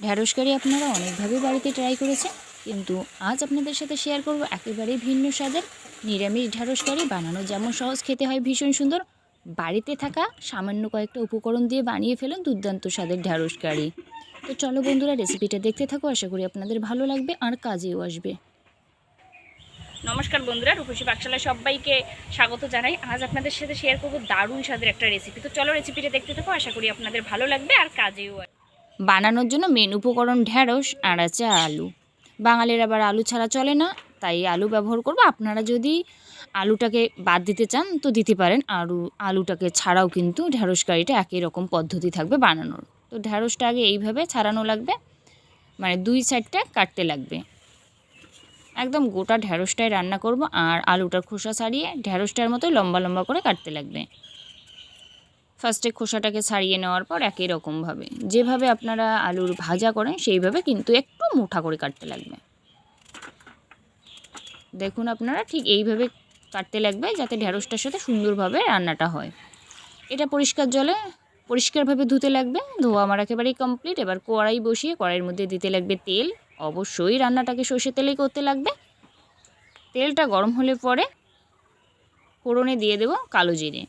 ঢ্যাঁড়স কারি আপনারা অনেকভাবে বাড়িতে ট্রাই করেছেন, কিন্তু আজ আপনাদের সাথে শেয়ার করব একেবারেই ভিন্ন স্বাদের নিরামিষ ঢ্যাঁড়স কারি বানানো। যেমন সহজ খেতে হয়, ভীষণ সুন্দর। বাড়িতে থাকা সামান্য কয়েকটা উপকরণ দিয়ে বানিয়ে ফেলুন দুর্দান্ত স্বাদের ঢ্যাঁড়স কারি। তো চলো বন্ধুরা রেসিপিটা দেখতে থাকো, আশা করি আপনাদের ভালো লাগবে আর কাজেও আসবে। নমস্কার বন্ধুরা, রূপসী পাকশালায় সবাইকে স্বাগত জানাই। আজ আপনাদের সাথে শেয়ার করব দারুণ স্বাদের একটা রেসিপি তো চলো রেসিপিটা দেখতে থাকো, আশা করি আপনাদের ভালো লাগবে আর কাজেও আসবে। বানানোর জন্য মেন উপকরণ ঢ্যাঁড়স আর আছে আলু। বাঙালির আবার আলু ছাড়া চলে না, তাই আলু ব্যবহার করব। আপনারা যদি আলুটাকে বাদ দিতে চান, তো দিতে পারেন। আলু আলুটাকে ছাড়াও কিন্তু ঢ্যাঁড়স কারিটা একই রকম পদ্ধতি থাকবে বানানোর। তো ঢ্যাঁড়সটা আগে এইভাবে ছাড়ানো লাগবে মানে দুই সাইডটা কাটতে লাগবে। একদম গোটা ঢ্যাঁড়সটাই রান্না করব, আর আলুটার খোসা ছাড়িয়ে ঢ্যাঁড়সটার মতো লম্বা লম্বা করে কাটতে লাগবে। ফার্স্টে খোসাটাকে ছাড়িয়ে নেওয়ার পর একই রকমভাবে। যেভাবে আপনারা আলুর ভাজা করেন, সেইভাবে কিন্তু একটু মুঠা করে কাটতে লাগবে। দেখুন আপনারা, ঠিক এইভাবে কাটতে লাগবে যাতে ঢ্যাঁড়সটার সাথে সুন্দরভাবে রান্নাটা হয়। এটা পরিষ্কার জলে পরিষ্কারভাবে ধুতে লাগবে। ধোয়া আমার একেবারেই কমপ্লিট। এবার কড়াই বসিয়ে কড়াইয়ের মধ্যে দিতে লাগবে তেল। অবশ্যই রান্নাটাকে সর্ষে তেলেই করতে লাগবে। তেলটা গরম হলে পরে ফোড়নে দিয়ে দেবো কালো জিরে।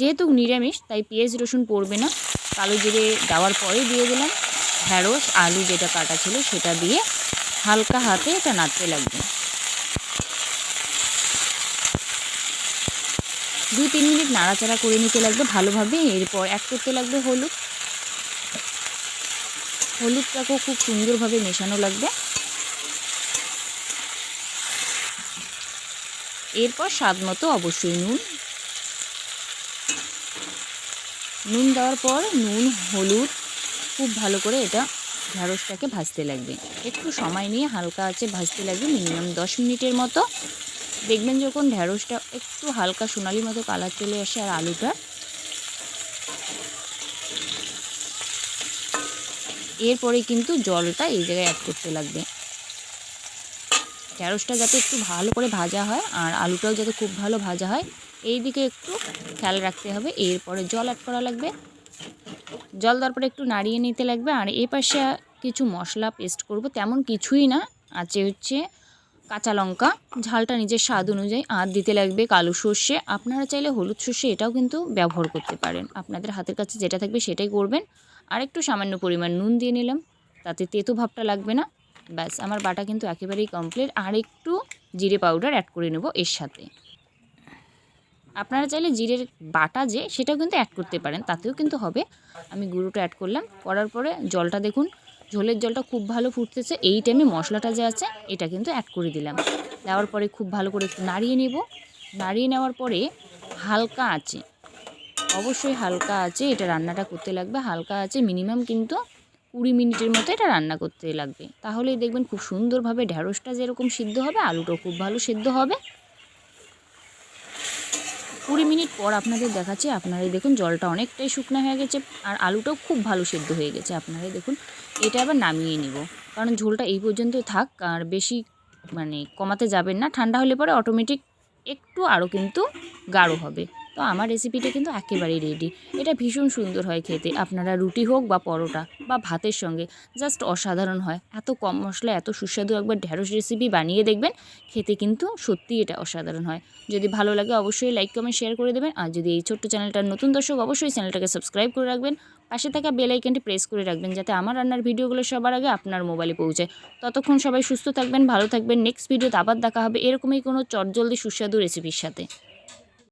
যেহেতু নিরামিষ, তাই পেঁয়াজ, রসুন পড়বে না। কালো জিরে দেওয়ার পরে দিয়ে দিলাম ঢ্যাঁড়স আলু যেটা কাটা ছিল সেটা দিয়ে হালকা হাতে এটা নাড়তে লাগবে। দুই, তিন মিনিট নাড়াচাড়া করে নিতে লাগবে ভালোভাবে, এরপর অ্যাড করতে লাগবে হলুদ। হলুদটাকেও খুব সুন্দরভাবে মেশানো লাগবে। এরপর স্বাদ মতো অবশ্যই নুন নুন দেওয়ার পর নুন, হলুদ, খুব ভালো করে এটা ঢ্যাঁড়সটাকে ভাজতে লাগবে। একটু সময় নিয়ে হালকা আছে ভাজতে লাগবে, মিনিমাম দশ মিনিটের মতো। দেখবেন যখন ঢ্যাঁড়সটা একটু হালকা সোনালি মতো কালার চলে আসে আর আলুটা। এরপরে কিন্তু জলটা এই জায়গায় অ্যাড করতে লাগবে। ঢ্যাঁড়সটা যাতে একটু ভালো করে ভাজা হয় আর আলুটাও যাতে খুব ভালো ভাজা হয়, এই দিকে একটু খেয়াল রাখতে হবে। এরপরে জল অ্যাড করা লাগবে। জল দেওয়ার পরে একটু নাড়িয়ে নিতে লাগবে আর এ পাশে কিছু মশলা পেস্ট করব। তেমন কিছুই না, আছে হচ্ছে কাঁচা লঙ্কা। ঝালটা নিজের স্বাদ অনুযায়ী আর দিতে লাগবে কালো সর্ষে। আপনারা চাইলে হলুদ সর্ষে এটাও কিন্তু ব্যবহার করতে পারেন। আপনাদের হাতের কাছে যেটা থাকবে সেটাই করবেন। আর একটু সামান্য পরিমাণ নুন দিয়ে নিলাম, তাতে তেতো ভাবটা লাগবে না। ব্যাস, আমার বাটা কিন্তু একেবারেই কমপ্লিট আর একটু জিরে পাউডার অ্যাড করে নেব এর সাথে। আপনারা চাইলে জিরের বাটা যে, সেটাও কিন্তু অ্যাড করতে পারেন, তাতেও কিন্তু হবে। আমি গুঁড়োটা অ্যাড করলাম, করার পরে জলটা দেখুন, ঝোলের জলটা খুব ভালো ফুটতেছে, এই টাইমে মশলাটা যে আছে, এটা কিন্তু অ্যাড করে দিলাম। দেওয়ার পরে খুব ভালো করে একটু নাড়িয়ে নেব। নাড়িয়ে নেওয়ার পরে হালকা আছে অবশ্যই হালকা আছে এটা রান্নাটা করতে লাগবে, হালকা আছে মিনিমাম কিন্তু কুড়ি মিনিটের মতো এটা রান্না করতে লাগবে। তাহলেই দেখবেন খুব সুন্দরভাবে ঢ্যাঁড়সটা যেরকম সিদ্ধ হবে, আলুটাও খুব ভালো সিদ্ধ হবে। কুড়ি মিনিট পর আপনাদের দেখাচ্ছি, আপনারাই দেখুন জলটা অনেকটাই শুকনো হয়ে গেছে আর আলুটাও খুব ভালো সেদ্ধ হয়ে গেছে। আপনারাই দেখুন, এটা আবার নামিয়ে নিব। কারণ ঝোলটা এই পর্যন্ত থাক, আর বেশি মানে কমাতে যাবেন না। ঠান্ডা হলে পরে অটোমেটিক একটু আরও কিন্তু গাঢ় হবে। তো আমার রেসিপিটা কিন্তু একেবারেই রেডি এটা ভীষণ সুন্দর হয় খেতে। আপনারা রুটি হোক বা পরোটা বা ভাতের সঙ্গে জাস্ট অসাধারণ হয়। এত কম মশলা এত সুস্বাদু একবার ঢ্যাঁড়স রেসিপি বানিয়ে দেখবেন, খেতে কিন্তু সত্যি এটা অসাধারণ হয়। যদি ভালো লাগে অবশ্যই লাইক কমেন্ট শেয়ার করে দেবেন। আর যদি এই ছোট্ট চ্যানেলটার নতুন দর্শক, অবশ্যই চ্যানেলটাকে সাবস্ক্রাইব করে রাখবেন। পাশে থাকা বেল আইকনটি প্রেস করে রাখবেন, যাতে আমার রান্নার ভিডিওগুলো সবার আগে আপনার মোবাইলে পৌঁছায়। ততক্ষণ সবাই সুস্থ থাকবেন, ভালো থাকবেন। নেক্সট ভিডিওতে আবার দেখা হবে এরকমই কোনো চটজলদি সুস্বাদু রেসিপির সাথে।